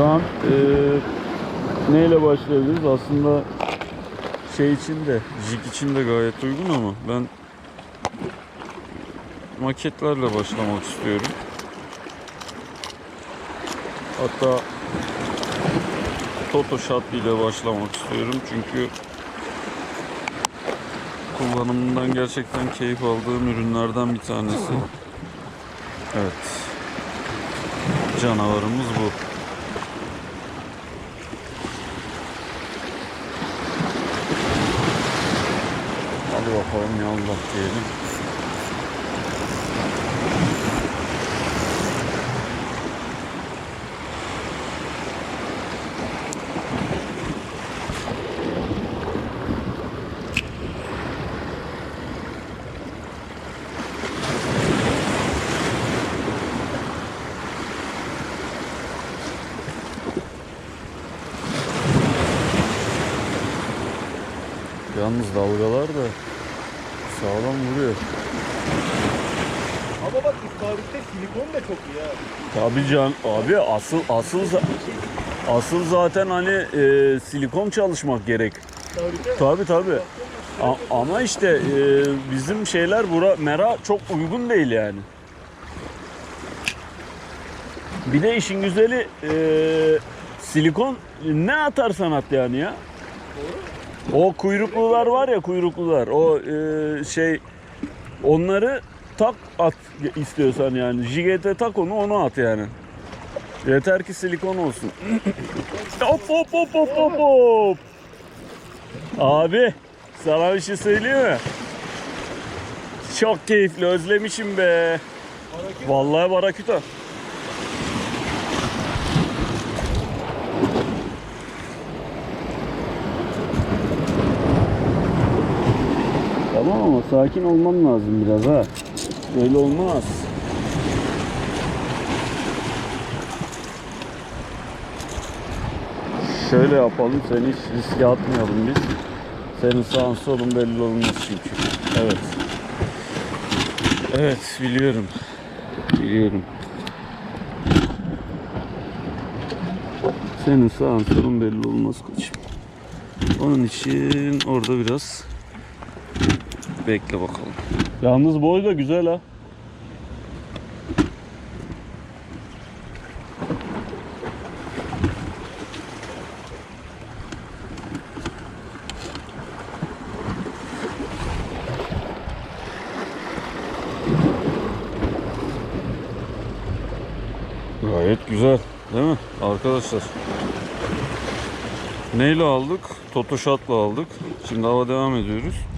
An e, neyle başlayabiliriz? Aslında şey için de, jig için de gayet uygun ama ben maketlerle başlamak istiyorum. Hatta Toto Shot ile başlamak istiyorum çünkü kullanımından gerçekten keyif aldığım ürünlerden bir tanesi. Evet. Canavarımız bu. Hadi bakalım ya Allah diyelim. Yalnız dalgalar da sağlam vuruyor. Ama bak istavritte silikon da çok iyi ha. Tabii can abi asıl asıl asıl zaten hani e, silikon çalışmak gerek. İstavritte Tabii tabii. A- ama işte e, bizim şeyler bura mera çok uygun değil yani. Bir de işin güzeli e, silikon ne atarsan at yani ya. O kuyruklular var ya kuyruklular. O e, şey onları tak at istiyorsan yani. Jigete tak onu onu at yani. Yeter ki silikon olsun. hop hop hop hop hop hop. Abi sana bir şey söyleyeyim mi? Çok keyifli özlemişim be. Vallahi baraküta. Tamam ama sakin olman lazım biraz ha. Böyle olmaz. Şöyle yapalım seni hiç riske atmayalım biz. Senin sağın solun belli olmaz çünkü. Evet. Evet biliyorum. Biliyorum. Senin sağın solun belli olmaz koçum. Onun için orada biraz bekle bakalım. Yalnız boy da güzel ha. Gayet güzel değil mi arkadaşlar? Neyle aldık? Toto Shot'la aldık. Şimdi hava devam ediyoruz.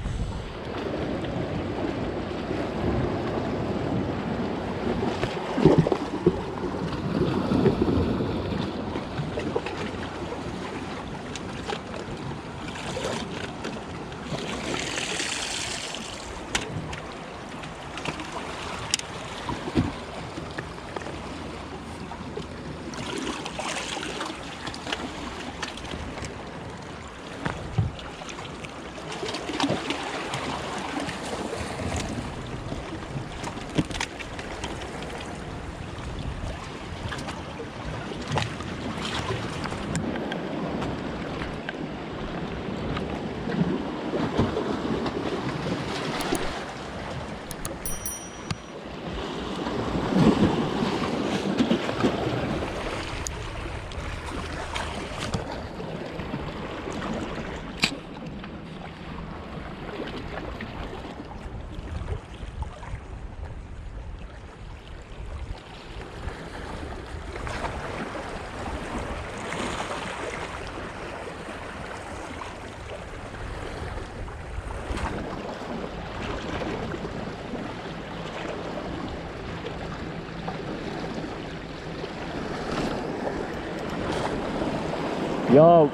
Ya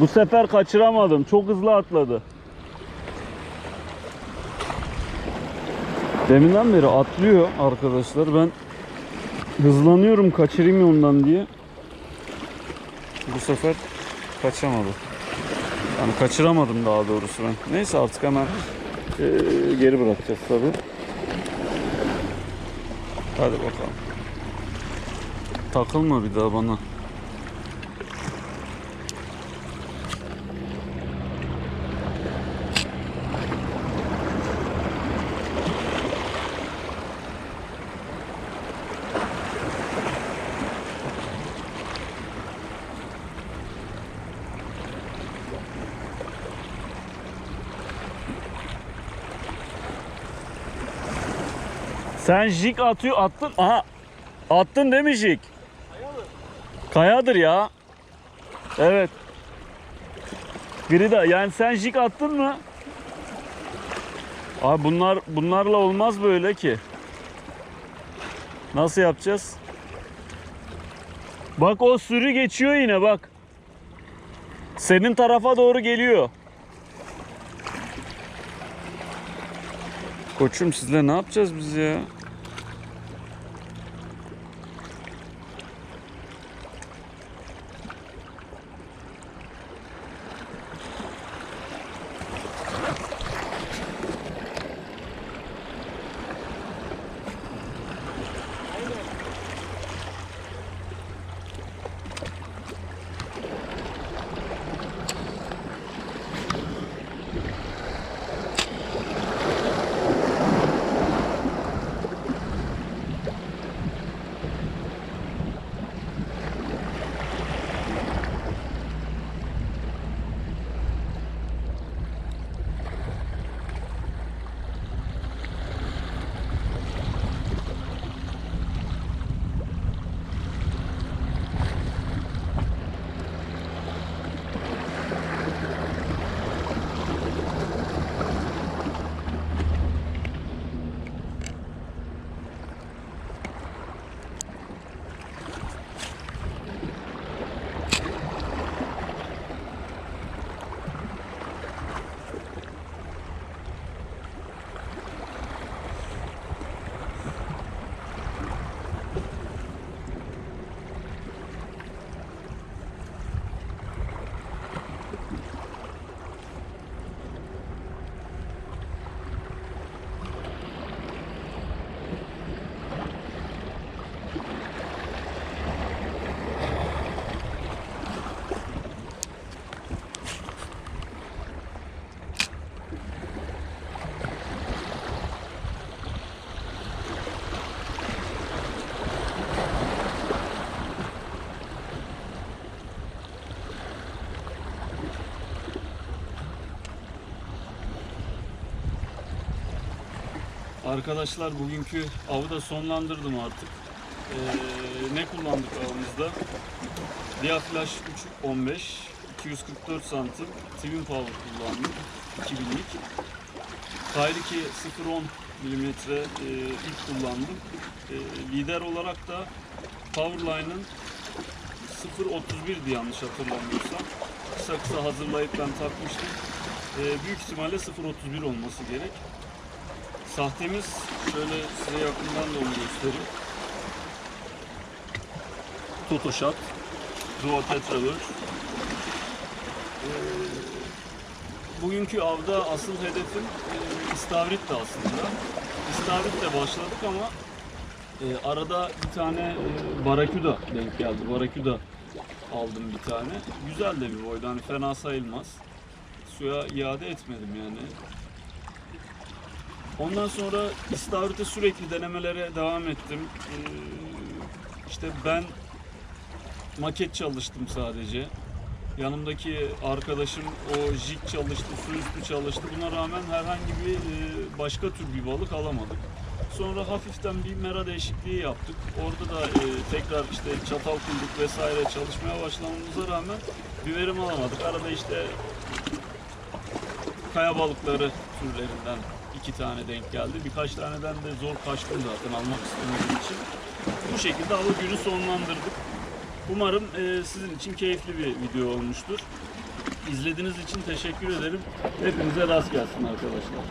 bu sefer kaçıramadım. Çok hızlı atladı. Deminden beri atlıyor arkadaşlar. Ben hızlanıyorum kaçırayım ondan diye. Bu sefer kaçamadı. Yani kaçıramadım daha doğrusu ben. Neyse artık hemen eee, geri bırakacağız tabi. Hadi bakalım. Takılma bir daha bana. Sen jig atıyor attın. Aha. Attın değil mi jig? Kayadır ya. Evet. Grida yani sen jig attın mı? Abi bunlar bunlarla olmaz böyle ki. Nasıl yapacağız? Bak o sürü geçiyor yine bak. Senin tarafa doğru geliyor. Koçum sizle ne yapacağız biz ya? Arkadaşlar bugünkü avı da sonlandırdım artık. Ee, ne kullandık avımızda? Diaflash 315, 244 santim Twin Power kullandık. 2000'lik. Kayriki 0.10 milimetre e, ip kullandım. E, lider olarak da Powerline'ın 0.31'di yanlış hatırlamıyorsam. Kısa kısa hazırlayıp ben takmıştım. E, büyük ihtimalle 0.31 olması gerek. Sahtemiz şöyle size yakından da onu göstereyim. Totoshot Duo Tetraverse. Ee, bugünkü avda asıl hedefim e, istavritti aslında. İstavritle başladık ama e, arada bir tane e, baraküda denk geldi. Baraküda aldım bir tane. Güzel de bir boydu. Hani fena sayılmaz. Suya iade etmedim yani. Ondan sonra istavrite sürekli denemelere devam ettim. Ee, işte ben maket çalıştım sadece. Yanımdaki arkadaşım o jig çalıştı, su üstü çalıştı. Buna rağmen herhangi bir e, başka tür bir balık alamadık. Sonra hafiften bir mera değişikliği yaptık. Orada da e, tekrar işte çatal kuyruk vesaire çalışmaya başlamamıza rağmen bir verim alamadık. Arada işte kaya balıkları türlerinden iki tane denk geldi. Birkaç taneden de zor kaçtım zaten almak istemediğim için. Bu şekilde hava günü sonlandırdık. Umarım e, sizin için keyifli bir video olmuştur. İzlediğiniz için teşekkür ederim. Hepinize rast gelsin arkadaşlar.